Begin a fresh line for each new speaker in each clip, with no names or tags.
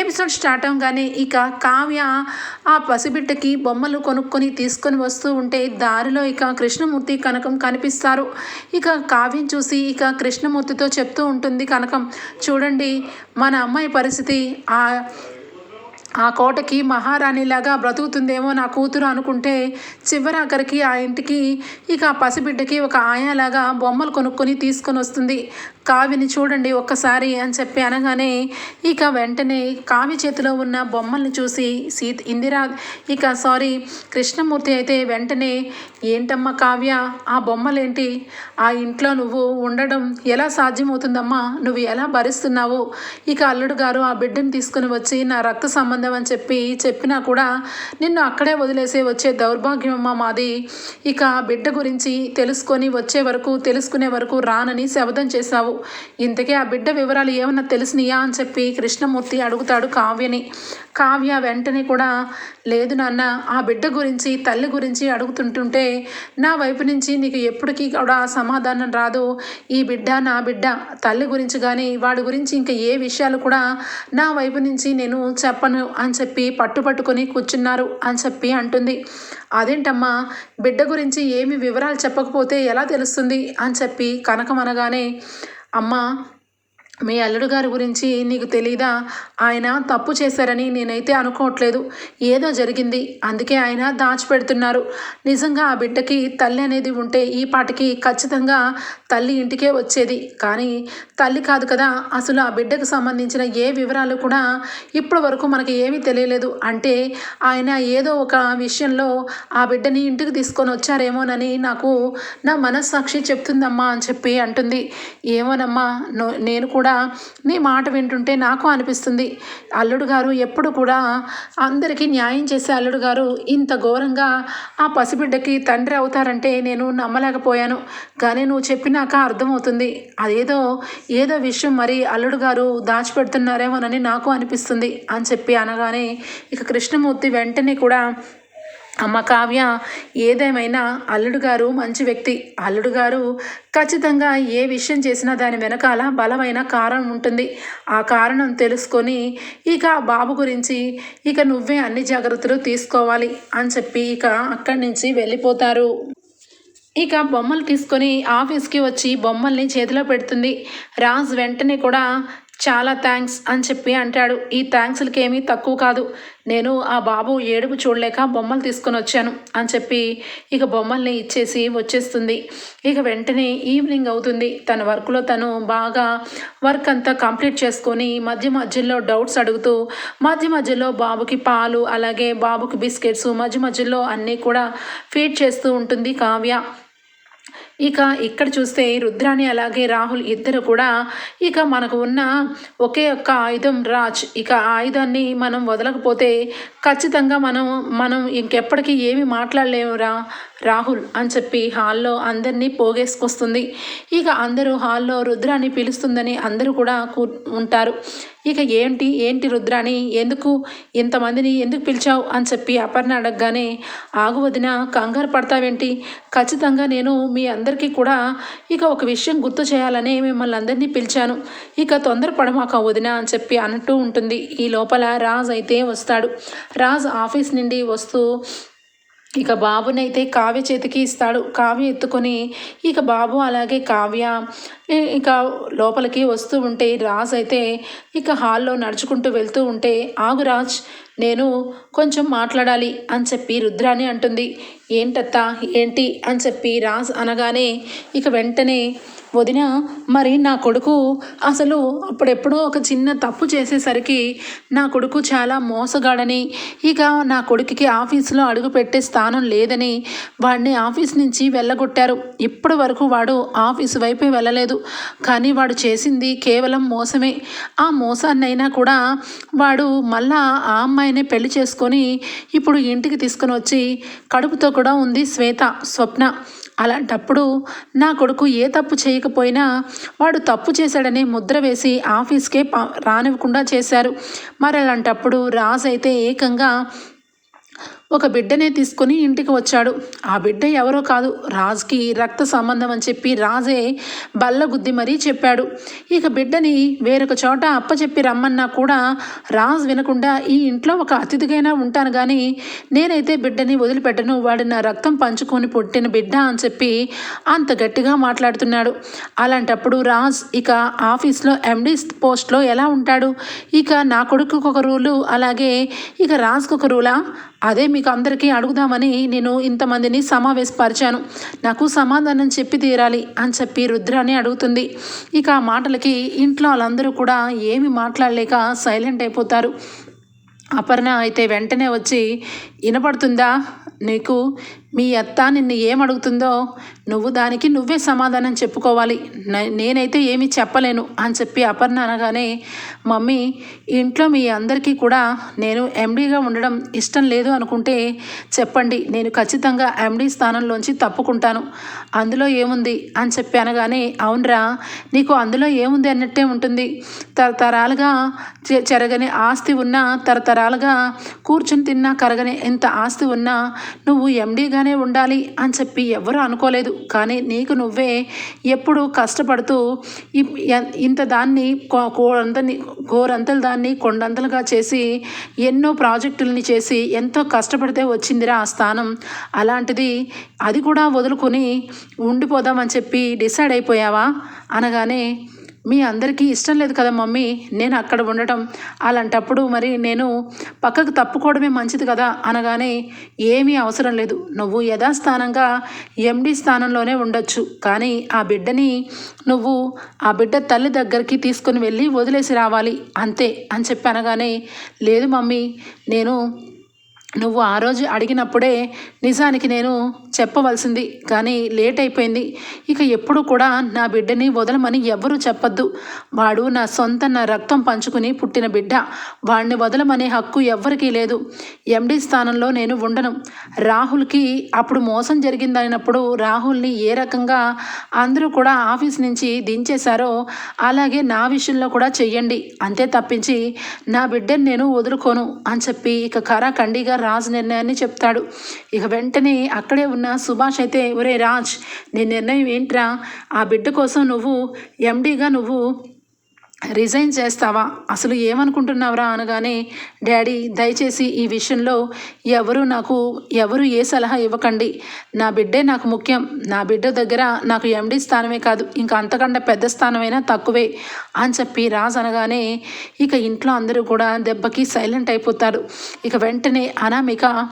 Episode start అవగానే? ఇక కావ్య ఆ పసిబిడ్డకి బొమ్మలు కొనుక్కొని తీసుకొని వస్తూ ఉంటే దారిలో ఇక కృష్ణమూర్తి కనకం కనిపిస్తారు. ఇక కావ్యం చూసి ఇక కృష్ణమూర్తితో చెప్తూ ఉంటుంది కనకం చూడండి మన అమ్మాయి పరిస్థితి ఆ ఆ కోటకి మహారాణిలాగా బ్రతుకుతుందేమో నా కూతురు అనుకుంటే చివరాఖరికి ఆ ఇంటికి ఇక పసిబిడ్డకి ఒక ఆయాలాగా బొమ్మలు కొనుక్కొని తీసుకొని వస్తుంది. కావిని చూడండి ఒక్కసారి అని చెప్పి అనగానే ఇక వెంటనే కావి చేతిలో ఉన్న బొమ్మల్ని చూసి సీత ఇందిరా ఇక సారీ కృష్ణమూర్తి అయితే వెంటనే ఏంటమ్మా కావ్య ఆ బొమ్మలేంటి? ఆ ఇంట్లో నువ్వు ఉండడం ఎలా సాధ్యమవుతుందమ్మా? నువ్వు ఎలా భరిస్తున్నావు? ఇక అల్లుడు గారు ఆ బిడ్డను తీసుకుని వచ్చి నా రక్త సంబంధం అని చెప్పి చెప్పినా కూడా నిన్ను అక్కడే వదిలేసే వచ్చే దౌర్భాగ్యం మాది. ఇక ఆ బిడ్డ గురించి తెలుసుకొని వచ్చే వరకు తెలుసుకునే వరకు రానని శబదం చేశావు. ఇంతకే ఆ బిడ్డ వివరాలు ఏమన్నా తెలిసినయా అని చెప్పి కృష్ణమూర్తి అడుగుతాడు కావ్యని. కావ్య వెంటనే కూడా లేదు నాన్న ఆ బిడ్డ గురించి తల్లి గురించి అడుగుతుంటుంటే నా వైపు నుంచి నీకు ఎప్పటికీ కూడా సమాధానం రాదు. ఈ బిడ్డ నా బిడ్డ. తల్లి గురించి కానీ వాడి గురించి ఇంకా ఏ విషయాలు కూడా నా వైపు నుంచి నేను చెప్పను. అని చెప్పి పట్టుపట్టుకొని కూర్చున్నారు అని చెప్పి అంటుంది. అదేంటమ్మా బిడ్డ గురించి ఏమి వివరాలు చెప్పకపోతే ఎలా తెలుస్తుంది? అని చెప్పి కనకం అనగానే అమ్మ మీ అల్లుడు గారి గురించి నీకు తెలీదా? ఆయన తప్పు చేశారని నేనైతే అనుకోవట్లేదు. ఏదో జరిగింది. అందుకే ఆయన దాచిపెడుతున్నారు. నిజంగా ఆ బిడ్డకి తల్లి అనేది ఉంటే ఈ పాటికి ఖచ్చితంగా తల్లి ఇంటికే వచ్చేది. కానీ తల్లి కాదు కదా అసలు ఆ బిడ్డకు సంబంధించిన ఏ వివరాలు కూడా ఇప్పటి వరకు మనకి ఏమీ తెలియలేదు. అంటే ఆయన ఏదో ఒక విషయంలో ఆ బిడ్డని ఇంటికి తీసుకొని వచ్చారేమోనని నాకు నా మనస్సాక్షి చెప్తుందమ్మా అని చెప్పి అంటుంది. ఏమోనమ్మా నేను కూడా నీ మాట వింటుంటే నాకు అనిపిస్తుంది. అల్లుడు గారు ఎప్పుడు కూడా అందరికీ న్యాయం చేసే అల్లుడు గారు ఇంత ఘోరంగా ఆ పసిబిడ్డకి తండ్రి అవుతారంటే నేను నమ్మలేకపోయాను. కానీ నువ్వు చెప్పినాక అర్థమవుతుంది. అదేదో ఏదో విషయం మరి అల్లుడు గారు దాచిపెడుతున్నారేమోనని నాకు అనిపిస్తుంది అని చెప్పి అనగానే ఇక కృష్ణమూర్తి వెంటనే కూడా అమ్మ కావ్య ఏదేమైనా అల్లుడు గారు మంచి వ్యక్తి. అల్లుడు గారు ఖచ్చితంగా ఏ విషయం చేసినా దాని వెనకాల బలమైన కారణం ఉంటుంది. ఆ కారణం తెలుసుకొని ఇక ఆ బాబు గురించి ఇక నువ్వే అన్ని జాగ్రత్తలు తీసుకోవాలి అని చెప్పి ఇక అక్కడి నుంచి వెళ్ళిపోతారు. ఇక బొమ్మలు తీసుకొని ఆఫీస్కి వచ్చి బొమ్మల్ని చేతిలో పెడుతుంది. రాజ్ వెంటనే కూడా చాలా థ్యాంక్స్ అని చెప్పి అంటాడు. ఈ థ్యాంక్స్లకి ఏమీ తక్కువ కాదు. నేను ఆ బాబు ఏడుపు చూడలేక బొమ్మలు తీసుకొని వచ్చాను అని చెప్పి ఇక బొమ్మల్ని ఇచ్చేసి వచ్చేస్తుంది. ఇక వెంటనే ఈవినింగ్ అవుతుంది. తన వర్క్లో తను బాగా వర్క్ అంతా కంప్లీట్ చేసుకొని మధ్య మధ్యలో డౌట్స్ అడుగుతూ మధ్య మధ్యలో బాబుకి పాలు అలాగే బాబుకి బిస్కెట్స్ మధ్య మధ్యలో అన్నీ కూడా ఫీడ్ చేస్తూ ఉంటుంది కావ్య. ఇక ఇక్కడ చూస్తే రుద్రాణి అలాగే రాహుల్ ఇద్దరు కూడా ఇక మనకు ఉన్న ఒకే ఒక్క ఆయుధం రాజ్. ఇక ఆయుధాన్ని మనం వదలకపోతే ఖచ్చితంగా మనం మనం ఇంకెప్పటికీ ఏమి మాట్లాడలేమురా రాహుల్ అని చెప్పి హాల్లో అందరినీ పోగేసుకొస్తుంది. ఇక అందరూ హాల్లో రుద్రాన్ని పిలుస్తుందని అందరూ కూడా కూ ఉంటారు. ఇక ఏంటి ఏంటి రుద్రాని ఎందుకు ఇంతమందిని ఎందుకు పిలిచావు? అని చెప్పి అపర్ణ అడగగానే ఆగు వదిన కంగారు పడతావేంటి? ఖచ్చితంగా నేను మీ అందరికీ కూడా ఇక ఒక విషయం గుర్తు చేయాలని మిమ్మల్ని అందరినీ పిలిచాను. ఇక తొందరపడమాక వదిన అని చెప్పి అన్నట్టు ఉంటుంది. ఈ లోపల రాజ్ అయితే వస్తాడు. రాజ్ ఆఫీస్ నుండి వస్తూ ఇక బాబునైతే కావ్య చేతికి ఇస్తాడు. కావ్య ఎత్తుకొని ఇక బాబు అలాగే కావ్య ఇక లోపలికి వస్తూ ఉంటే రాజ్ అయితే ఇక హాల్లో నడుచుకుంటూ వెళ్తూ ఉంటే ఆగురాజ్ నేను కొంచెం మాట్లాడాలి అని చెప్పి రుద్రాని అంటుంది. ఏంటత్తా ఏంటి? అని చెప్పి రాజ్ అనగానే ఇక వెంటనే వదిన మరి నా కొడుకు అసలు అప్పుడెప్పుడో ఒక చిన్న తప్పు చేసేసరికి నా కొడుకు చాలా మోసగాడని ఇక నా కొడుకుకి ఆఫీసులో అడుగు పెట్టే స్థానం లేదని వాడిని ఆఫీస్ నుంచి వెళ్ళగొట్టారు. ఇప్పటి వరకు వాడు ఆఫీసు వైపే వెళ్ళలేదు. కానీ వాడు చేసింది కేవలం మోసమే. ఆ మోసాన్నైనా కూడా వాడు మళ్ళా ఆ అమ్మాయినే పెళ్ళి చేసుకొని ఇప్పుడు ఇంటికి తీసుకొని వచ్చి కడుపుతో కూడా ఉంది శ్వేత స్వప్న. అలాంటప్పుడు నా కొడుకు ఏ తప్పు చేయకపోయినా వాడు తప్పు చేశాడని ముద్ర వేసి ఆఫీస్కే రానివ్వకుండా చేశారు. మరి అలాంటప్పుడు రాజు అయితే ఏకంగా ఒక బిడ్డనే తీసుకొని ఇంటికి వచ్చాడు. ఆ బిడ్డ ఎవరో కాదు రాజుకి రక్త సంబంధం అని చెప్పి రాజే బల్లగుద్ది మరీ చెప్పాడు. ఇక బిడ్డని వేరొక చోట అప్పచెప్పి రమ్మన్నా కూడా రాజు వినకుండా ఈ ఇంట్లో ఒక అతిథిగైనా ఉంటాను కానీ నేనైతే బిడ్డని వదిలిపెట్టను వాడి నా రక్తం పంచుకొని పుట్టిన బిడ్డ అని చెప్పి అంత గట్టిగా మాట్లాడుతున్నాడు. అలాంటప్పుడు రాజ్ ఇక ఆఫీస్లో ఎండీ పోస్ట్లో ఎలా ఉంటాడు? ఇక నా కొడుకుకు ఒక రూలు అలాగే ఇక రాజ్కి ఒక రూలా? అదే మీకు అందరికీ అడుగుదామని నేను ఇంతమందిని సమావేశపరిచాను. నాకు సమాధానం చెప్పి తీరాలి అని చెప్పి రుద్రాని అడుగుతుంది. ఇక ఆ మాటలకి ఇంట్లో వాళ్ళందరూ కూడా ఏమి మాట్లాడలేక సైలెంట్ అయిపోతారు. అపర్ణ అయితే వెంటనే వచ్చి వినపడుతుందా నీకు? మీ అత్త నిన్ను ఏమడుగుతుందో నువ్వు దానికి నువ్వే సమాధానం చెప్పుకోవాలి. నేనైతే ఏమీ చెప్పలేను అని చెప్పి అపర్ణ అనగానే మమ్మీ ఇంట్లో మీ అందరికీ కూడా నేను ఎండీగా ఉండడం ఇష్టం లేదు అనుకుంటే చెప్పండి. నేను ఖచ్చితంగా ఎండీ స్థానంలోంచి తప్పుకుంటాను. అందులో ఏముంది? అని చెప్పి అనగానే అవునరా నీకు అందులో ఏముంది అన్నట్టే ఉంటుంది. తరతరాలుగా చెరగని ఆస్తి ఉన్నా తరతరాలుగా కూర్చుని తిన్నా కరగని ఎంత ఆస్తి ఉన్నా నువ్వు ఎండీగా ఇలానే ఉండాలి అని చెప్పి ఎవరు అనుకోలేదు. కానీ నీకు నువ్వే ఎప్పుడు కష్టపడుతూ ఇంత దాన్ని కోరంతని గోరంతలు దాన్ని కొండంతలుగా చేసి ఎన్నో ప్రాజెక్టులని చేసి ఎంతో కష్టపడితే వచ్చిందిరా ఆ స్థానం. అలాంటిది అది కూడా వదులుకొని ఉండిపోదామని చెప్పి డిసైడ్ అయిపోయావా? అనగానే మీ అందరికీ ఇష్టం లేదు కదా మమ్మీ? నేను అక్కడ ఉండటం. అలాంటప్పుడు మరి నేను పక్కకు తప్పుకోవడమే మంచిది కదా అనగానే ఏమీ అవసరం లేదు. నువ్వు యథాస్థానంగా ఎండి స్థానంలోనే ఉండొచ్చు. కానీ ఆ బిడ్డని నువ్వు ఆ బిడ్డ తల్లి దగ్గరికి తీసుకుని వెళ్ళి వదిలేసి రావాలి. అంతే అని చెప్పి అనగానే లేదు మమ్మీ నేను నువ్వు ఆ రోజు అడిగినప్పుడే నిజానికి నేను చెప్పవలసింది కానీ లేట్ అయిపోయింది. ఇక ఎప్పుడు కూడా నా బిడ్డని వదలమని ఎవ్వరూ చెప్పద్దు. వాడు నా సొంత నా రక్తం పంచుకుని పుట్టిన బిడ్డ. వాడిని వదలమనే హక్కు ఎవ్వరికీ లేదు. ఎండి స్థానంలో నేను ఉండను. రాహుల్కి అప్పుడు మోసం జరిగిందైనప్పుడు రాహుల్ని ఏ రకంగా అందరూ కూడా ఆఫీస్ నుంచి దించేశారో అలాగే నా విషయంలో కూడా చెయ్యండి. అంతే తప్పించి నా బిడ్డని నేను వదులుకోను అని చెప్పి ఇక కరాఖండిగా రాజ్ నిర్ణయాన్ని చెప్తాడు. ఇక వెంటనే అక్కడే ఉన్న సుభాష్ అయితే ఒరే రాజ్ నీ నిర్ణయం ఏంట్రా? ఆ బిడ్డ కోసం నువ్వు ఎండీగా నువ్వు రిజైన్ చేస్తావా? అసలు ఏమనుకుంటున్నావురా అనగానే డాడీ దయచేసి ఈ విషయంలో ఎవరు నాకు ఎవరు ఏ సలహా ఇవ్వకండి. నా బిడ్డే నాకు ముఖ్యం. నా బిడ్డ దగ్గర నాకు ఎండి స్థానమే కాదు. ఇంకా అంతకంటే పెద్ద స్థానమైనా తక్కువే అని చెప్పి రాజు అనగానే ఇక ఇంట్లో అందరూ కూడా దెబ్బకి సైలెంట్ అయిపోతారు. ఇక వెంటనే అనామిక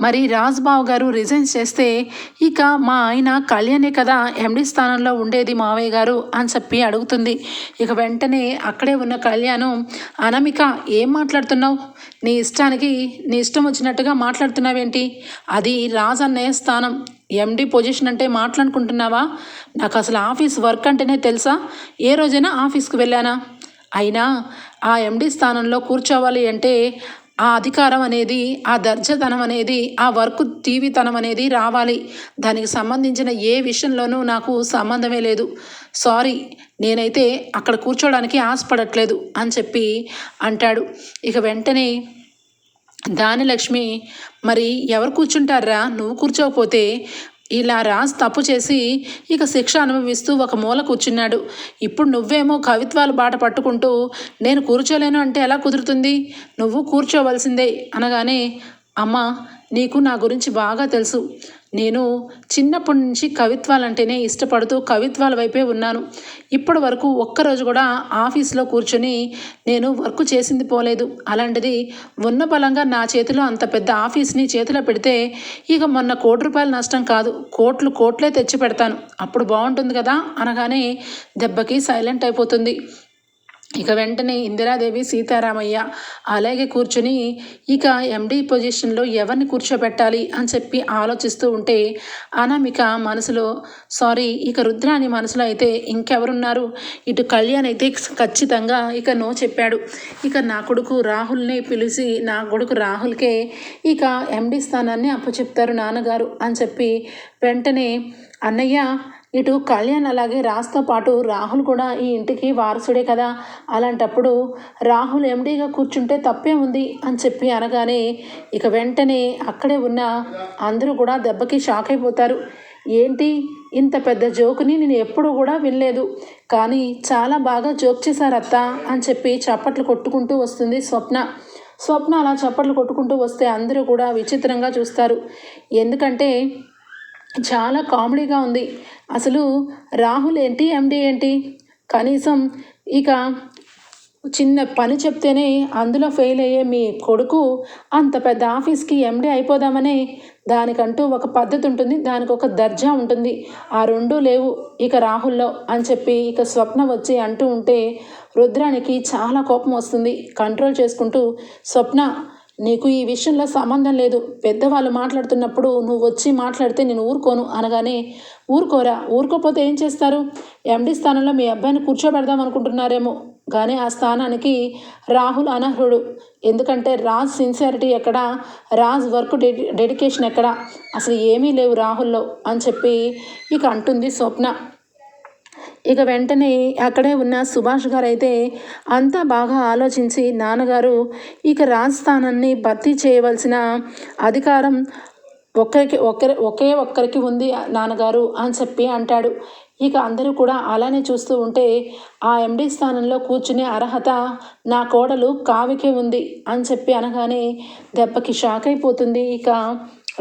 మరి రాజ్బాబు గారు రిజైన్ చేస్తే ఇక మా ఆయన కళ్యాణే కదా ఎండి స్థానంలో ఉండేది మావయ్య గారు అని చెప్పి అడుగుతుంది. ఇక వెంటనే అక్కడే ఉన్న కళ్యాణం అనమిక ఏం మాట్లాడుతున్నావు? నీ ఇష్టానికి నీ ఇష్టం వచ్చినట్టుగా మాట్లాడుతున్నావేంటి? అది రాజ్ అన్నయ్య స్థానం ఎండి పొజిషన్ అంటే మాట్లాడుకుంటున్నావా? నాకు అసలు ఆఫీస్ వర్క్ అంటేనే తెలుసా? ఏ రోజైనా ఆఫీస్కి వెళ్ళానా? అయినా ఆ ఎండి స్థానంలో కూర్చోవాలి అంటే ఆ అధికారం అనేది ఆ దర్జతనం అనేది ఆ వర్క్ తీవితనం అనేది రావాలి. దానికి సంబంధించిన ఏ విషయంలోనూ నాకు సంబంధమే లేదు. సారీ నేనైతే అక్కడ కూర్చోడానికి ఆశపడట్లేదు అని చెప్పి అంటాడు. ఇక వెంటనే దానిలక్ష్మి మరి ఎవరు కూర్చుంటారా? నువ్వు కూర్చోకపోతే ఇలా రాజ్ తప్పు చేసి ఇక శిక్ష అనుభవిస్తూ ఒక మూల కూర్చున్నాడు. ఇప్పుడు నువ్వేమో కవిత్వాలు బాట పట్టుకుంటూ నేను కూర్చోలేను అంటే ఎలా కుదురుతుంది? నువ్వు కూర్చోవలసిందే అనగానే అమ్మ నీకు నా గురించి బాగా తెలుసు. నేను చిన్నప్పటి నుంచి కవిత్వాలంటేనే ఇష్టపడుతూ కవిత్వాల వైపే ఉన్నాను. ఇప్పటి వరకు ఒక్కరోజు కూడా ఆఫీస్లో కూర్చొని నేను వర్క్ చేసింది పోలేదు. అలాంటిది ఉన్న బలంగా నా చేతిలో అంత పెద్ద ఆఫీస్ని చేతిలో పెడితే ఇక మొన్న కోటి రూపాయల నష్టం కాదు. కోట్లు కోట్లే తెచ్చి పెడతాను. అప్పుడు బాగుంటుంది కదా? అనగానే దెబ్బకి సైలెంట్ అయిపోతుంది. ఇక వెంటనే ఇందిరాదేవి సీతారామయ్య అలాగే కూర్చుని ఇక ఎండీ పొజిషన్లో ఎవరిని కూర్చోబెట్టాలి? అని చెప్పి ఆలోచిస్తూ ఉంటే అనామిక మనసులో సారీ ఇక రుద్రాని మనసులో అయితే ఇంకెవరున్నారు? ఇటు కళ్యాణ్ అయితే ఖచ్చితంగా ఇక నో చెప్పాడు. ఇక నా కొడుకు రాహుల్ని పిలిచి నా కొడుకు రాహుల్కే ఇక ఎండీ స్థానాన్ని అప్పచెప్తారు నాన్నగారు అని చెప్పి వెంటనే అన్నయ్య ఇటు కళ్యాణ్ అలాగే రాజ్తో పాటు రాహుల్ కూడా ఈ ఇంటికి వారసుడే కదా. అలాంటప్పుడు రాహుల్ ఎండీగా కూర్చుంటే తప్పే ఉంది అని చెప్పి అనగానే ఇక వెంటనే అక్కడే ఉన్న అందరూ కూడా దెబ్బకి షాక్ అయిపోతారు. ఏంటి? ఇంత పెద్ద జోకుని నేను ఎప్పుడూ కూడా వినలేదు. కానీ చాలా బాగా జోక్ చేశారత్త అని చెప్పి చప్పట్లు కొట్టుకుంటూ వస్తుంది స్వప్న. స్వప్న అలా చప్పట్లు కొట్టుకుంటూ వస్తే అందరూ కూడా విచిత్రంగా చూస్తారు. ఎందుకంటే చాలా కామెడీగా ఉంది. అసలు రాహుల్ ఏంటి ఎండి ఏంటి? కనీసం ఇక చిన్న పని చెప్తేనే అందులో ఫెయిల్ అయ్యే మీ కొడుకు అంత పెద్ద ఆఫీస్కి ఎండి అయిపోదామనే దానికంటూ ఒక పద్ధతి ఉంటుంది దానికి ఒక దర్జా ఉంటుంది. ఆ రెండూ లేవు ఇక రాహుల్లో అని చెప్పి ఇక స్వప్న వచ్చి అంటూ ఉంటే రుద్రానికి చాలా కోపం వస్తుంది. కంట్రోల్ చేసుకుంటూ స్వప్న నీకు ఈ విషయంలో సంబంధం లేదు. పెద్దవాళ్ళు మాట్లాడుతున్నప్పుడు నువ్వు వచ్చి మాట్లాడితే నేను ఊరుకోను అనగానే ఊరుకోరా ఊరుకోపోతే ఏం చేస్తారు? ఎండి స్థానంలో మీ అబ్బాయిని కూర్చోబెడదాం అనుకుంటున్నారేమో. కానీ ఆ స్థానానికి రాహుల్ అనర్హుడు. ఎందుకంటే రాజ్ సిన్సియారిటీ ఎక్కడ రాజ్ వర్క్ డెడికేషన్ ఎక్కడ? అసలు ఏమీ లేవు రాహుల్లో అని చెప్పి ఇక అంటుంది స్వప్న. ఇక వెంటనే అక్కడే ఉన్న సుభాష్ గారు అయితే అంతా బాగా ఆలోచించి నాన్నగారు ఇక రాజస్థానాన్ని భర్తీ చేయవలసిన అధికారం ఒక్కరికి ఒక్కరి ఒకే ఒక్కరికి ఉంది నాన్నగారు అని చెప్పి అంటాడు. ఇక అందరూ కూడా అలానే చూస్తూ ఉంటే ఆ ఎండీ స్థానంలో కూర్చునే అర్హత నా కోడలు కావికే ఉంది అని చెప్పి అనగానే దెబ్బకి షాక్ అయిపోతుంది ఇక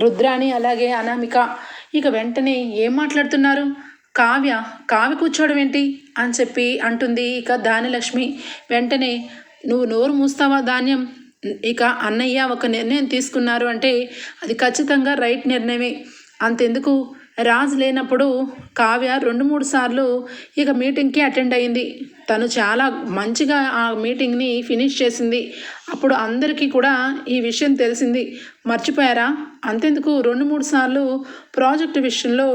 రుద్రాణి అలాగే అనామిక. ఇక వెంటనే ఏం మాట్లాడుతున్నారు? కావ్య కావ్య కూర్చోవడం ఏంటి? అని చెప్పి అంటుంది ఇక దానిలక్ష్మి వెంటనే నువ్వు నోరు మూస్తావా ధాన్యం? ఇక అన్నయ్య ఒక నిర్ణయం తీసుకున్నారు అంటే అది ఖచ్చితంగా రైట్ నిర్ణయమే. అంతెందుకు? రాజు లేనప్పుడు కావ్య రెండు మూడు సార్లు ఇక మీటింగ్కి అటెండ్ అయింది. తను చాలా మంచిగా ఆ మీటింగ్ని ఫినిష్ చేసింది. అప్పుడు అందరికీ కూడా ఈ విషయం తెలిసింది. మర్చిపోయారా? అంతెందుకు? రెండు మూడు సార్లు ప్రాజెక్టు విషయంలో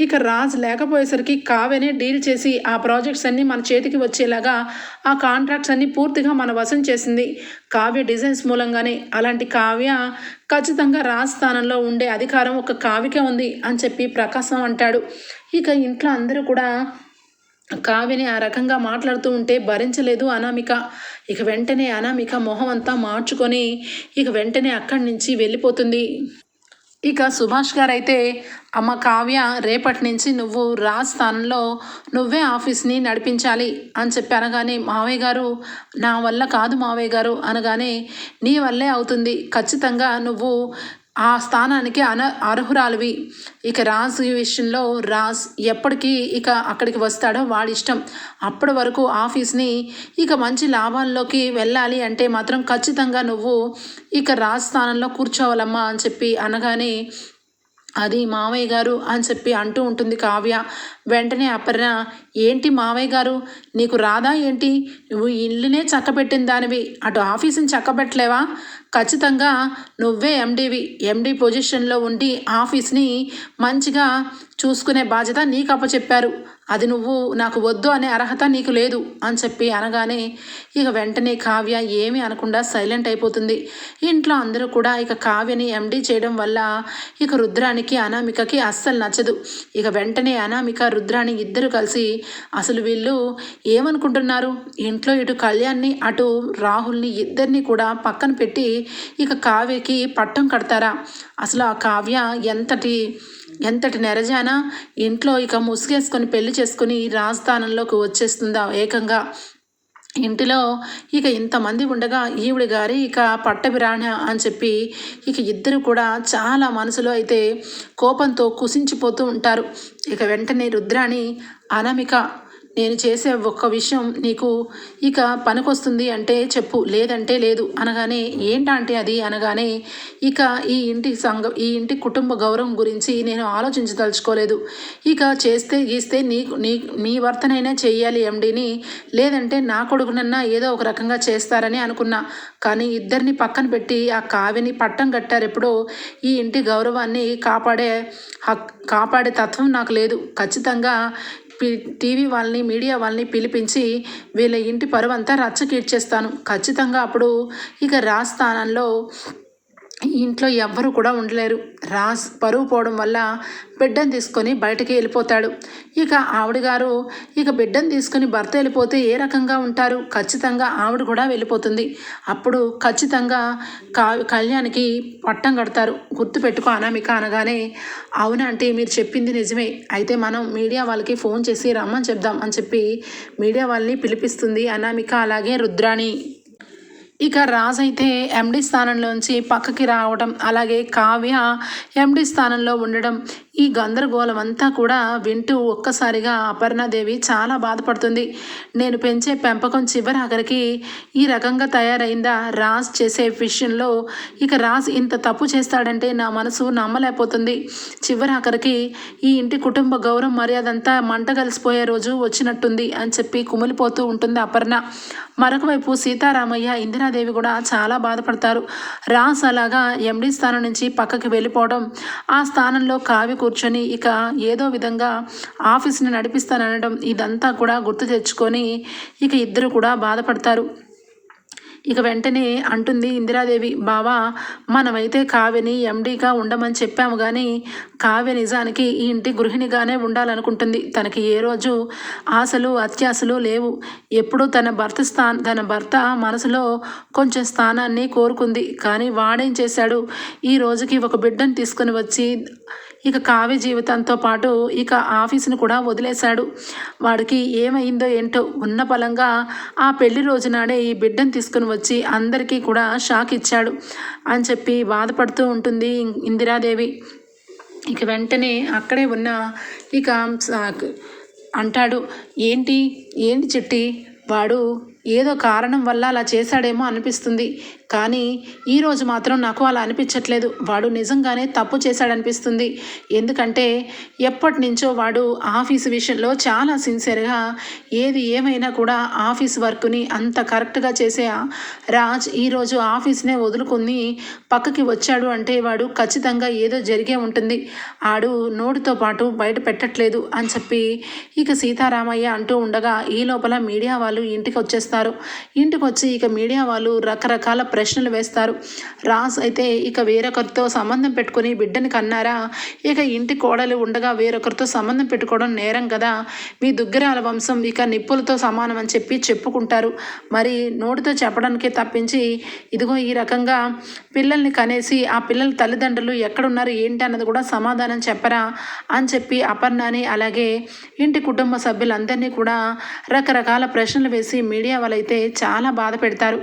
ఇక రాజు లేకపోయేసరికి కావ్యనే డీల్ చేసి ఆ ప్రాజెక్ట్స్ అన్నీ మన చేతికి వచ్చేలాగా ఆ కాంట్రాక్ట్స్ అన్నీ పూర్తిగా మన వశం చేసింది. కావ్య డిజైన్స్ మూలంగానే. అలాంటి కావ్య ఖచ్చితంగా రాజ్ స్థానంలో ఉండే అధికారం ఒక కావ్యకే ఉంది అని చెప్పి ప్రకాశం అంటాడు. ఇక ఇంట్లో అందరూ కూడా కావ్యని ఆ రకంగా మాట్లాడుతూ ఉంటే భరించలేదు అనామిక. ఇక వెంటనే అనామిక మొహం అంతా మార్చుకొని ఇక వెంటనే అక్కడి నుంచి వెళ్ళిపోతుంది. ఇక సుభాష్ గారు అయితే అమ్మ కావ్య రేపటి నుంచి నువ్వు రా స్థానంలో నువ్వే ఆఫీస్ని నడిపించాలి అని చెప్పి అనగానే మావయ్య గారు నా వల్ల కాదు మావయ్య గారు అనగానే నీ వల్లే అవుతుంది. ఖచ్చితంగా నువ్వు ఆ స్థానానికి అన అర్హురాలివి. ఇక రాజు విషయంలో రాజ్ ఎప్పటికీ ఇక అక్కడికి వస్తాడో వాడి ఇష్టం అప్పటి వరకు ఆఫీస్ని ఇక మంచి లాభాల్లోకి వెళ్ళాలి అంటే మాత్రం ఖచ్చితంగా నువ్వు ఇక రాజ్ స్థానంలో కూర్చోవాలమ్మా అని చెప్పి అనగానే అది మావయ్య గారు అని చెప్పి అంటూ ఉంటుంది కావ్య. వెంటనే అపర్ణ ఏంటి మావయ్య గారు? నీకు రాదా ఏంటి? నువ్వు ఇల్లునే చక్కబెట్టిన దానివి. అటు ఆఫీసుని చక్కబెట్టలేవా? ఖచ్చితంగా నువ్వే ఎండీవి. ఎండీ పొజిషన్లో ఉండి ఆఫీస్ని మంచిగా చూసుకునే బాధ్యత నీకు అప్పచెప్పారు. అది నువ్వు నాకు వద్దు అనే అర్హత నీకు లేదు అని చెప్పి అనగానే ఇక వెంటనే కావ్య ఏమీ అనకుండా సైలెంట్ అయిపోతుంది. ఇంట్లో అందరూ కూడా ఇక కావ్యని ఎండీ చేయడం వల్ల ఇక రుద్రానికి అనామికకి అస్సలు నచ్చదు. ఇక వెంటనే అనామిక రుద్రాని ఇద్దరు కలిసి అసలు వీళ్ళు ఏమనుకుంటున్నారు? ఇంట్లో ఇటు కళ్యాణ్ని అటు రాహుల్ని ఇద్దరిని కూడా పక్కన పెట్టి ఇక కావ్యకి పట్టం కడతారా? అసలు ఆ కావ్య ఎంతటి ఎంతటి నెరజానా? ఇంట్లో ఇక ముసుగేసుకొని పెళ్ళి చేసుకుని రాజస్థానంలోకి వచ్చేస్తుందా ఏకంగా? ఇంటిలో ఇక ఇంతమంది ఉండగా ఈవిడ గారి ఇక పట్టబిరాణ అని చెప్పి ఇక ఇద్దరు కూడా చాలా మనసులో అయితే కోపంతో కుసించిపోతూ ఉంటారు. ఇక వెంటనే రుద్రాణి అనామిక నేను చేసే ఒక్క విషయం నీకు ఇక పనికొస్తుంది అంటే చెప్పు లేదంటే లేదు అనగానే ఏంటంటే అది అనగానే ఇక ఈ ఇంటి సంఘ ఈ ఇంటి కుటుంబ గౌరవం గురించి నేను ఆలోచించదలుచుకోలేదు. ఇక చేస్తే గీస్తే నీకు నీ మీ వర్తనైనా చేయాలి ఎండిని లేదంటే నా కొడుకునన్నా ఏదో ఒక రకంగా చేస్తారని అనుకున్నా. కానీ ఇద్దరిని పక్కన పెట్టి ఆ కావిని పట్టం కట్టారు ఎప్పుడో ఈ ఇంటి గౌరవాన్ని కాపాడే హక్ కాపాడే తత్వం నాకు లేదు. ఖచ్చితంగా టీవీ వాళ్ళని మీడియా వాళ్ళని పిలిపించి వీళ్ళ ఇంటి పరువంతా రచ్చకీడ్చేస్తాను ఖచ్చితంగా అప్పుడు ఇక రాజస్థానంలో ఈ ఇంట్లో ఎవ్వరూ కూడా ఉండలేరు. రాజ్ పరువు పోవడం వల్ల బిడ్డను తీసుకొని బయటకి వెళ్ళిపోతాడు. ఇక ఆవిడ గారు ఇక బిడ్డను తీసుకొని భర్త వెళ్ళిపోతే ఏ రకంగా ఉంటారు? ఖచ్చితంగా ఆవిడ కూడా వెళ్ళిపోతుంది. అప్పుడు ఖచ్చితంగా కా కళ్యాణ్కి పట్టం కడతారు. గుర్తు పెట్టుకో అనామిక అనగానే అవునా అంటే మీరు చెప్పింది నిజమే. అయితే మనం మీడియా వాళ్ళకి ఫోన్ చేసి రమ్మని చెప్దాం అని చెప్పి మీడియా వాళ్ళని పిలిపిస్తుంది అనామిక అలాగే రుద్రాణి. ఇక రాజ్ అయితే ఎండి స్థానంలోంచి పక్కకి రావడం అలాగే కావ్య ఎండి స్థానంలో ఉండడం ఈ గందరగోళం అంతా కూడా వింటూ ఒక్కసారిగా అపర్ణాదేవి చాలా బాధపడుతుంది. నేను పెంచే పెంపకం చివరి ఆఖరికి ఈ రకంగా తయారైందా? రాజ్ చేసే విషయంలో ఇక రాజ్ ఇంత తప్పు చేస్తాడంటే నా మనసు నమ్మలేకపోతుంది. చివరి ఆఖరికి ఈ ఇంటి కుటుంబ గౌరవం మర్యాద అంతా మంట కలిసిపోయే రోజు వచ్చినట్టుంది అని చెప్పి కుమిలిపోతూ ఉంటుంది అపర్ణ. మరొక వైపు సీతారామయ్య ఇందిరాదేవి కూడా చాలా బాధపడతారు. రాస్ అలాగా ఎండీ స్థానం నుంచి పక్కకి వెళ్ళిపోవడం ఆ స్థానంలో కావి కూర్చొని ఇక ఏదో విధంగా ఆఫీస్ని నడిపిస్తాననడం ఇదంతా కూడా గుర్తు తెచ్చుకొని ఇక ఇద్దరు కూడా బాధపడతారు. ఇక వెంటనే అంటుంది ఇందిరాదేవి బావా మనమైతే కావ్యని ఎండీగా ఉండమని చెప్పాము కానీ కావ్య నిజానికి ఈ ఇంటి గృహిణిగానే ఉండాలనుకుంటుంది. తనకి ఏ రోజు ఆశలు అత్యాశలు లేవు. ఎప్పుడూ తన భర్త స్థా తన భర్త మనసులో కొంచెం స్థానాన్ని కోరుకుంది. కానీ వాడేం చేశాడు? ఈ రోజుకి ఒక బిడ్డను తీసుకుని వచ్చి ఇక కావ్య జీవితంతో పాటు ఇక ఆఫీసును కూడా వదిలేశాడు. వాడికి ఏమైందో ఏంటో ఉన్న పలంగా ఆ పెళ్ళి రోజునాడే ఈ బిడ్డను తీసుకుని వచ్చి అందరికీ కూడా షాక్ ఇచ్చాడు అని చెప్పి బాధపడుతూ ఉంటుంది ఇందిరాదేవి. ఇక వెంటనే అక్కడే ఉన్న ఇక అంటాడు ఏంటి? ఏంటి చిట్టి? వాడు ఏదో కారణం వల్ల అలా చేశాడేమో అనిపిస్తుంది. కానీ ఈరోజు మాత్రం నాకు అలా అనిపించట్లేదు. వాడు నిజంగానే తప్పు చేశాడనిపిస్తుంది. ఎందుకంటే ఎప్పటి నుంచో వాడు ఆఫీస్ విషయంలో చాలా సిన్సియర్గా ఏది ఏమైనా కూడా ఆఫీస్ వర్క్ని అంత కరెక్ట్గా చేసే రాజ్ ఈరోజు ఆఫీస్నే వదులుకుని పక్కకి వచ్చాడు అంటే వాడు ఖచ్చితంగా ఏదో జరిగే ఉంటుంది. ఆడు నోటితో పాటు బయట పెట్టట్లేదు అని చెప్పి ఇక సీతారామయ్య అంటూ ఉండగా ఈ లోపల మీడియా వాళ్ళు ఇంటికి వచ్చేస్తారు. ఇంటికి వచ్చి ఇక మీడియా వాళ్ళు రకరకాల ప్రశ్నలు వేస్తారు. రాజ్ అయితే ఇక వేరొకరితో సంబంధం పెట్టుకొని బిడ్డని కన్నారా? ఇక ఇంటి కోడలు ఉండగా వేరొకరితో సంబంధం పెట్టుకోవడం నేరం కదా? మీ దుగ్గరాల వంశం ఇక నిప్పులతో సమానం అని చెప్పి చెప్పుకుంటారు. మరి నోటితో చెప్పడానికే తప్పించి ఇదిగో ఈ రకంగా పిల్లల్ని కనేసి ఆ పిల్లల తల్లిదండ్రులు ఎక్కడున్నారు ఏంటి అన్నది కూడా సమాధానం చెప్పరా? అని చెప్పి అపర్ణని అలాగే ఇంటి కుటుంబ సభ్యులందరినీ కూడా రకరకాల ప్రశ్నలు వేసి మీడియా వాళ్ళైతే చాలా బాధ పెడతారు.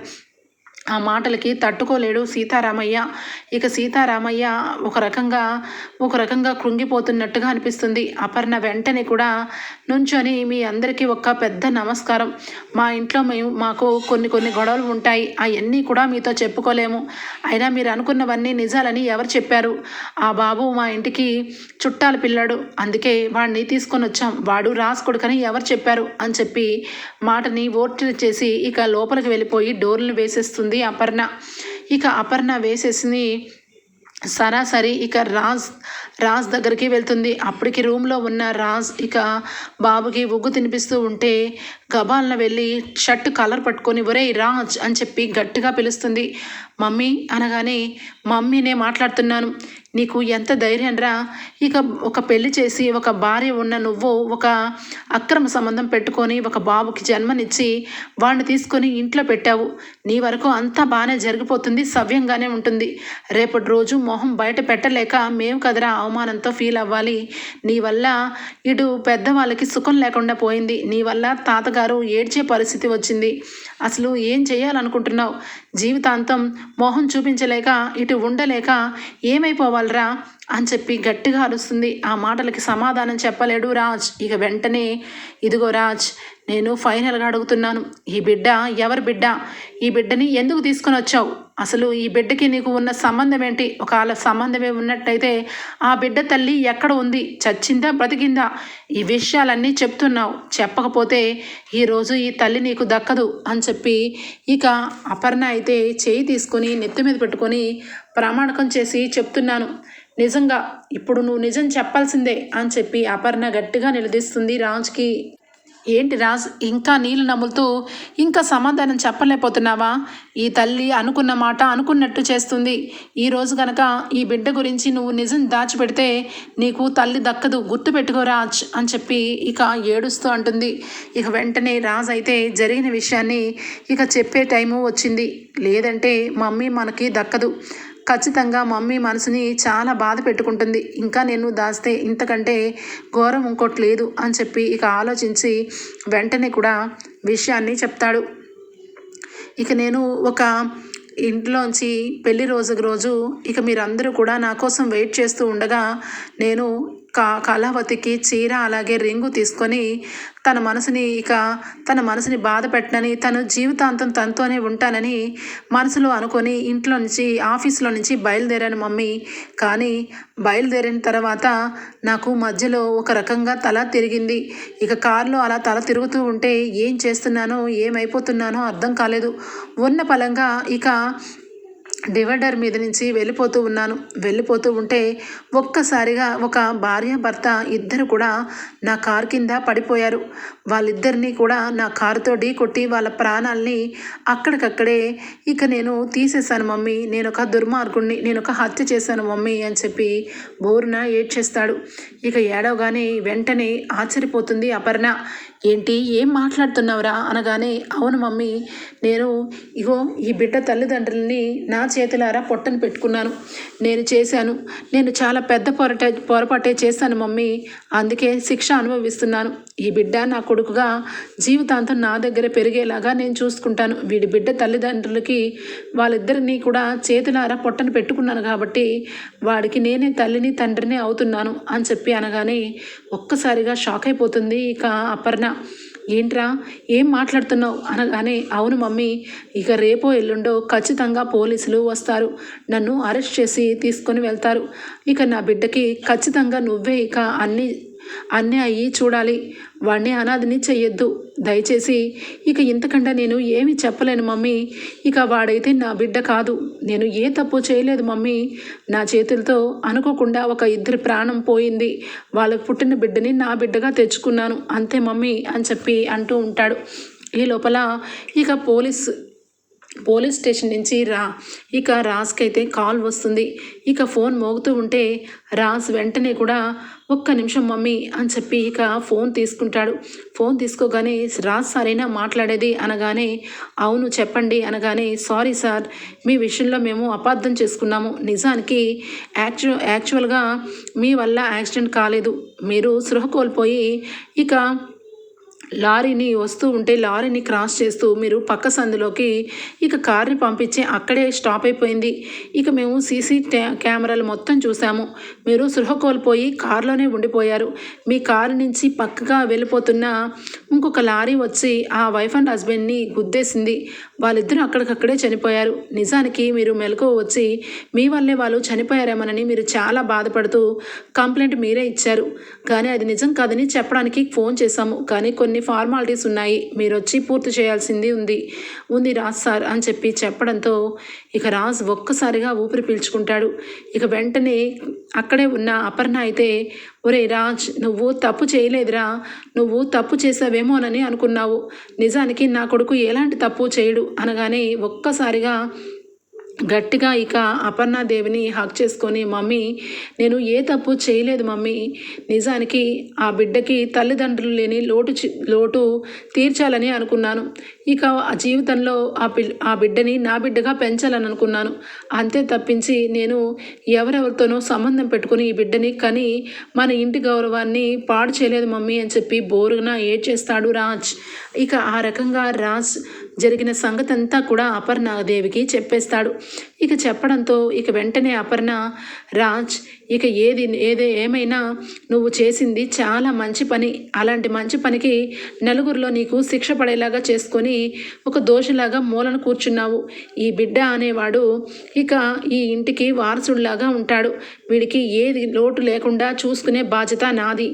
ఆ మాటలకి తట్టుకోలేడు సీతారామయ్య. ఇక సీతారామయ్య ఒక రకంగా ఒక రకంగా కృంగిపోతున్నట్టుగా అనిపిస్తుంది. అపర్ణ వెంటనే కూడా నుంచొని మీ అందరికీ ఒక పెద్ద నమస్కారం. మా ఇంట్లో మేము మాకు కొన్ని కొన్ని గొడవలు ఉంటాయి. అవన్నీ కూడా మీతో చెప్పుకోలేము. అయినా మీరు అనుకున్నవన్నీ నిజాలని ఎవరు చెప్పారు? ఆ బాబు మా ఇంటికి చుట్టాల పిల్లాడు. అందుకే వాడిని తీసుకొని వచ్చాం. వాడు రాసుకొడుకని ఎవరు చెప్పారు? అని చెప్పి మాటని ఓట్లు చేసి ఇక లోపలికి వెళ్ళిపోయి డోర్లను వేసేస్తుంది అపర్ణ. ఇక అపర్ణ వేసేసి సరాసరి. ఇక రాజ్ రాజ్ దగ్గరికి వెళ్తుంది. అప్పటికి రూమ్లో ఉన్న రాజ్ ఇక బాబుకి ఉగ్గు తినిపిస్తూ ఉంటే గబాల్న వెళ్ళి షర్ట్ కలర్ పట్టుకొని ఒరే రాజ్ అని చెప్పి గట్టిగా పిలుస్తుంది. మమ్మీ అనగానే మమ్మీనే మాట్లాడుతున్నాను. నీకు ఎంత ధైర్యం రా? ఇక ఒక పెళ్ళి చేసి ఒక భార్య ఉన్న నువ్వు ఒక అక్రమ సంబంధం పెట్టుకొని ఒక బాబుకి జన్మనిచ్చి వాడిని తీసుకొని ఇంట్లో పెట్టావు. నీ వరకు అంతా బాగానే జరిగిపోతుంది సవ్యంగానే ఉంటుంది. రేపటి రోజు మొహం బయట పెట్టలేక మేము కదరా అవమానంతో ఫీల్ అవ్వాలి. నీ వల్ల ఇటు పెద్దవాళ్ళకి సుఖం లేకుండా పోయింది. నీ వల్ల గారు ఏడ్చే పరిస్థితి వచ్చింది. అసలు ఏం చేయాలనుకుంటున్నావు? జీవితాంతం మోహం చూపించలేక ఇటు ఉండలేక ఏమైపోవాలరా? అని చెప్పి గట్టిగా అరుస్తుంది. ఆ మాటలకి సమాధానం చెప్పలేడు రాజ్. ఇక వెంటనే ఇదిగో రాజ్ నేను ఫైనల్గా అడుగుతున్నాను. ఈ బిడ్డ ఎవరి బిడ్డ? ఈ బిడ్డని ఎందుకు తీసుకొని వచ్చావు? అసలు ఈ బిడ్డకి నీకు ఉన్న సంబంధం ఏంటి? ఒకవేళ సంబంధమే ఉన్నట్టయితే ఆ బిడ్డ తల్లి ఎక్కడ ఉంది? చచ్చిందా? బ్రతికిందా? ఈ విషయాలన్నీ చెప్తున్నావు. చెప్పకపోతే ఈరోజు ఈ తల్లి నీకు దక్కదు అని చెప్పి ఇక అపర్ణ అయితే చేయి తీసుకొని నెత్తి మీద పెట్టుకొని ప్రమాణకం చేసి చెప్తున్నాను. నిజంగా ఇప్పుడు నువ్వు నిజం చెప్పాల్సిందే అని చెప్పి అపర్ణ గట్టిగా నిలదీస్తుంది రాజ్కి. ఏంటి రాజ్ ఇంకా నీళ్ళు నములుతూ ఇంకా సమాధానం చెప్పలేకపోతున్నావా? ఈ తల్లి అనుకున్న మాట అనుకున్నట్టు చేస్తుంది. ఈ రోజు గనక ఈ బిడ్డ గురించి నువ్వు నిజం దాచిపెడితే నీకు తల్లి దక్కదు గుర్తుపెట్టుకో రాజ్ అని చెప్పి ఇక ఏడుస్తూ అంటుంది. ఇక వెంటనే రాజ్ అయితే జరిగిన విషయాన్ని ఇక చెప్పే టైము వచ్చింది. లేదంటే మమ్మీ మనకి దక్కదు. ఖచ్చితంగా మమ్మీ మనసుని చాలా బాధ పెట్టుకుంటుంది. ఇంకా నేను దాస్తే ఇంతకంటే ఘోరం ఇంకోటి లేదు అని చెప్పి ఇక ఆలోచించి వెంటనే కూడా విషయాన్ని చెప్తాడు. ఇక నేను ఒక ఇంట్లోంచి పెళ్ళి రోజుకి రోజు ఇక మీరందరూ కూడా నా కోసం వెయిట్ చేస్తూ ఉండగా నేను కా కళావతికి చీర అలాగే రింగు తీసుకొని తన మనసుని ఇక తన మనసుని బాధ పెట్టనని తను జీవితాంతం తనతోనే ఉంటానని మనసులో అనుకొని ఇంట్లో నుంచి ఆఫీస్లో నుంచి బయలుదేరాను మమ్మీ. కానీ బయలుదేరిన తర్వాత నాకు మధ్యలో ఒక రకంగా తల తిరిగింది. ఇక కారులో అలా తల తిరుగుతూ ఉంటే ఏం చేస్తున్నానో ఏమైపోతున్నానో అర్థం కాలేదు. ఉన్న పలంగా ఇక డివైడర్ మీద నుంచి వెళ్ళిపోతూ ఉన్నాను. వెళ్ళిపోతూ ఉంటే ఒక్కసారిగా ఒక భార్య భర్త ఇద్దరు కూడా నా కార్ కింద పడిపోయారు. వాళ్ళిద్దరినీ కూడా నా కారుతో ఢీ కొట్టి వాళ్ళ ప్రాణాల్ని అక్కడికక్కడే ఇక నేను తీసేశాను మమ్మీ. నేను ఒక దుర్మార్గుణ్ణి నేను ఒక హత్య చేశాను మమ్మీ అని చెప్పి బోరున ఏడ్చేస్తాడు. ఇక ఏడవగానే వెంటనే ఆశ్చర్యపోతుంది అపర్ణ. ఏంటి ఏం మాట్లాడుతున్నావురా అనగానే అవును మమ్మీ నేను ఇగో ఈ బిడ్డ తల్లిదండ్రులని నా చేతులారా పొట్టను పెట్టుకున్నాను. నేను చేశాను. నేను చాలా పెద్ద పొరట పొరపాటే చేశాను మమ్మీ. అందుకే శిక్ష అనుభవిస్తున్నాను. ఈ బిడ్డ నా కొడుకుగా జీవితాంతం నా దగ్గర పెరిగేలాగా నేను చూసుకుంటాను. వీడి బిడ్డ తల్లిదండ్రులకి వాళ్ళిద్దరినీ కూడా చేతులారా పొట్టను పెట్టుకున్నాను కాబట్టి వాడికి నేనే తల్లిని తండ్రిని అవుతున్నాను అని చెప్పి అనగానే ఒక్కసారిగా షాక్ అయిపోతుంది ఇక అపర్ణ. ఏంట్రా? ఏం మాట్లాడుతున్నావు? అనగానే అవును మమ్మీ ఇక రేపో ఎల్లుండో ఖచ్చితంగా పోలీసులు వస్తారు. నన్ను అరెస్ట్ చేసి తీసుకొని వెళ్తారు. ఇక నా బిడ్డకి ఖచ్చితంగా నువ్వే ఇక అన్ని అన్నీ అయ్యి చూడాలి. వాడిని అనాథని చెయ్యొద్దు. దయచేసి ఇక ఇంతకంటే నేను ఏమి చెప్పలేను మమ్మీ. ఇక వాడైతే నా బిడ్డ కాదు. నేను ఏ తప్పు చేయలేదు మమ్మీ. నా చేతులతో అనుకోకుండా ఒక ఇద్దరి ప్రాణం పోయింది. వాళ్ళకు పుట్టిన బిడ్డని నా బిడ్డగా తెచ్చుకున్నాను. అంతే మమ్మీ అని చెప్పి అంటూ ఉంటాడు. ఈ లోపల ఇక పోలీస్ పోలీస్ స్టేషన్ నుంచి రా. ఇక రాజ్కి అయితే కాల్ వస్తుంది. ఇక ఫోన్ మోగుతూ ఉంటే రాజ్ వెంటనే కూడా ఒక్క నిమిషం మమ్మీ అని చెప్పి ఇక ఫోన్ తీసుకుంటాడు. ఫోన్ తీసుకోగానే రాజ్ సారైనా మాట్లాడేది అనగానే అవును చెప్పండి అనగానే సారీ సార్ మీ విషయంలో మేము అపార్థం చేసుకున్నాము. నిజానికి యాక్చు యాక్చువల్గా మీ వల్ల యాక్సిడెంట్ కాలేదు. మీరు సృహ కోల్పోయి ఇక లారీని వస్తూ ఉంటే లారీని క్రాస్ చేస్తూ మీరు పక్క సందులోకి ఇక కార్ని పంపించి అక్కడే స్టాప్ అయిపోయింది. ఇక మేము సీసీ కెమెరాలు మొత్తం చూసాము మీరు సృహ కోల్పోయి కారులోనే ఉండిపోయారు. మీ కారు నుంచి పక్కగా వెళ్ళిపోతున్న ఇంకొక లారీ వచ్చి ఆ వైఫ్ అండ్ హస్బెండ్ని గుద్దేసింది. వాళ్ళిద్దరూ అక్కడికక్కడే చనిపోయారు. నిజానికి మీరు మెలకు వచ్చి మీ వల్లే వాళ్ళు చనిపోయారేమోనని మీరు చాలా బాధపడుతూ కంప్లైంట్ మీరే ఇచ్చారు. కానీ అది నిజం కాదని చెప్పడానికి ఫోన్ చేశాము. కానీ కొన్ని ఫార్మాలిటీస్ ఉన్నాయి. మీరు వచ్చి పూర్తి చేయాల్సింది ఉంది. ఉంది రాజ్ సార్ అని చెప్పి చెప్పడంతో ఇక రాజ్ ఒక్కసారిగా ఊపిరి పీల్చుకుంటాడు. ఇక వెంటనే అక్కడే ఉన్న అపర్ణ అయితే ఒరే రాజ్ నువ్వు తప్పు చేయలేదురా. నువ్వు తప్పు చేసావేమోనని అనుకున్నావు. నిజానికి నా కొడుకు ఎలాంటి తప్పు చేయడు. అనగానే ఒక్కసారిగా గట్టిగా ఇక అపర్ణాదేవిని హక్ చేసుకొని మమ్మీ నేను ఏ తప్పు చేయలేదు మమ్మీ. నిజానికి ఆ బిడ్డకి తల్లిదండ్రులు లేని లోటు లోటు తీర్చాలని అనుకున్నాను. ఇక ఆ జీవితంలో ఆ పిల్ ఆ బిడ్డని నా బిడ్డగా పెంచాలని అనుకున్నాను. అంతే తప్పించి నేను ఎవరెవరితోనో సంబంధం పెట్టుకుని ఈ బిడ్డని కని మన ఇంటి గౌరవాన్ని పాడు చేయలేదు మమ్మీ అని చెప్పి బోరున ఏడ్చేస్తాడు రాజ్. ఇక ఆ రకంగా రాజ్ జరిగిన సంగతి అంతా కూడా అపర్ణాదేవికి చెప్పేస్తాడు. ఇక చెప్పడంతో ఇక వెంటనే అపర్ణ రాజ్ ఇక ఏది ఏదే ఏమైనా నువ్వు చేసింది చాలా మంచి పని. అలాంటి మంచి పనికి నలుగురిలో నీకు శిక్ష పడేలాగా చేసుకొని ఒక దోషలాగా మూలన కూర్చున్నావు. ఈ బిడ్డ అనేవాడు ఇక ఈ ఇంటికి వారసుడిలాగా ఉంటాడు. వీడికి ఏది లోటు లేకుండా చూసుకునే బాధ్యత నాది.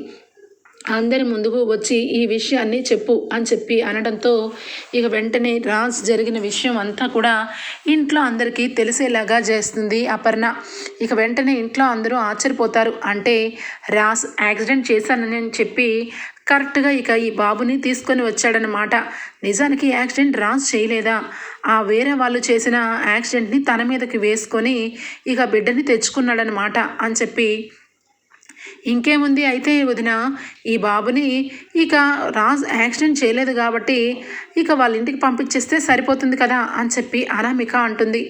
అందరి ముందుకు వచ్చి ఈ విషయాన్ని చెప్పు అని చెప్పి అనడంతో ఇక వెంటనే రాజ్ జరిగిన విషయం అంతా కూడా ఇంట్లో అందరికీ తెలిసేలాగా చేస్తుంది అపర్ణ. ఇక వెంటనే ఇంట్లో అందరూ ఆశ్చర్యపోతారు. అంటే రాజ్ యాక్సిడెంట్ చేశానని చెప్పి కరెక్ట్గా ఇక ఈ బాబుని తీసుకొని వచ్చాడనమాట నిజానికి యాక్సిడెంట్ రాజ్ చేయలేదా? ఆ వేరే వాళ్ళు చేసిన యాక్సిడెంట్ని తన మీదకి వేసుకొని ఇక బిడ్డని తెచ్చుకున్నాడనమాట అని చెప్పి ఇంకేముంది? అయితే వదిన ఈ బాబుని ఇక రాజ్ యాక్సిడెంట్ చేయలేదు కాబట్టి ఇక వాళ్ళ ఇంటికి పంపించేస్తే సరిపోతుంది కదా అని చెప్పి అనామిక అంటుంది.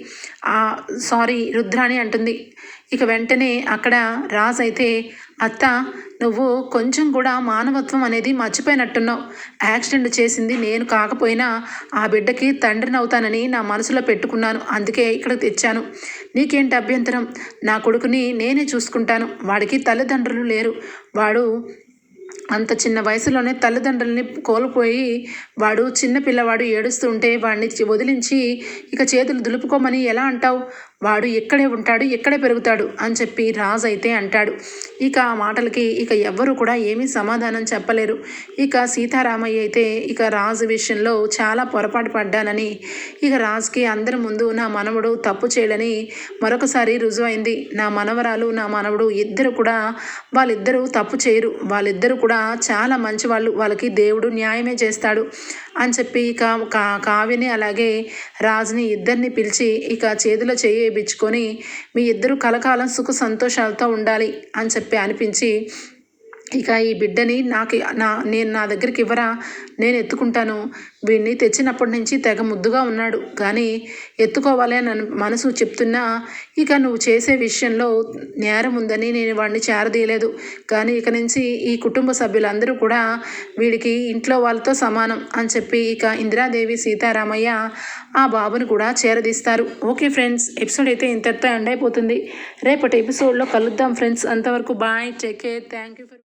సారీ రుద్రాణి అంటుంది. ఇక వెంటనే అక్కడ రాజ్ అయితే అత్త నువ్వు కొంచెం కూడా మానవత్వం అనేది మర్చిపోయినట్టున్నావు. యాక్సిడెంట్ చేసింది నేను కాకపోయినా ఆ బిడ్డకి తండ్రిని అవుతానని నా మనసులో పెట్టుకున్నాను. అందుకే ఇక్కడ తెచ్చాను. నీకేంటి అభ్యంతరం? నా కొడుకుని నేనే చూసుకుంటాను. వాడికి తల్లిదండ్రులు లేరు. వాడు అంత చిన్న వయసులోనే తల్లిదండ్రుల్ని కోల్పోయి వాడు చిన్న పిల్లవాడు ఏడుస్తుంటే వాడిని వదిలించి ఇక చేతులు దులుపుకోమని ఎలా అంటావు? వాడు ఎక్కడే ఉంటాడు ఎక్కడే పెరుగుతాడు అని చెప్పి రాజు అయితే అంటాడు. ఇక ఆ మాటలకి ఇక ఎవ్వరూ కూడా ఏమీ సమాధానం చెప్పలేరు. ఇక సీతారామయ్య అయితే ఇక రాజు విషయంలో చాలా పొరపాటు పడ్డానని ఇక రాజుకి అందరి ముందు నా మనవడు తప్పు చేయడని మరొకసారి రుజువైంది. నా మనవరాలు నా మనవడు ఇద్దరు కూడా వాళ్ళిద్దరూ తప్పు చేయరు. వాళ్ళిద్దరూ కూడా చాలా మంచి వాళ్ళు వాళ్ళకి దేవుడు న్యాయమే చేస్తాడు అని చెప్పి ఇక కా కావ్యని అలాగే రాజుని ఇద్దరిని పిలిచి ఇక చేతిలో చేయి చేయించుకొని మీ ఇద్దరు కలకాలం సుఖ సంతోషాలతో ఉండాలి అని చెప్పి అనిపించి ఇక ఈ బిడ్డని నాకు నా నేను నా దగ్గరికి ఇవ్వరా? నేను ఎత్తుకుంటాను. వీడిని తెచ్చినప్పటి నుంచి తెగ ముద్దుగా ఉన్నాడు. కానీ ఎత్తుకోవాలి అని మనసు చెప్తున్నా ఇక నువ్వు చేసే విషయంలో నేరం ఉందని నేను వాడిని చేరదీయలేదు. కానీ ఇక నుంచి ఈ కుటుంబ సభ్యులందరూ కూడా వీడికి ఇంట్లో వాళ్ళతో సమానం అని చెప్పి ఇక ఇందిరాదేవి సీతారామయ్య ఆ బాబుని కూడా చేరదీస్తారు. ఓకే ఫ్రెండ్స్ ఎపిసోడ్ అయితే ఇంతటితో ఎండ్ అయిపోతుంది. రేపటి ఎపిసోడ్లో కలుద్దాం ఫ్రెండ్స్. అంతవరకు bye take care thank you for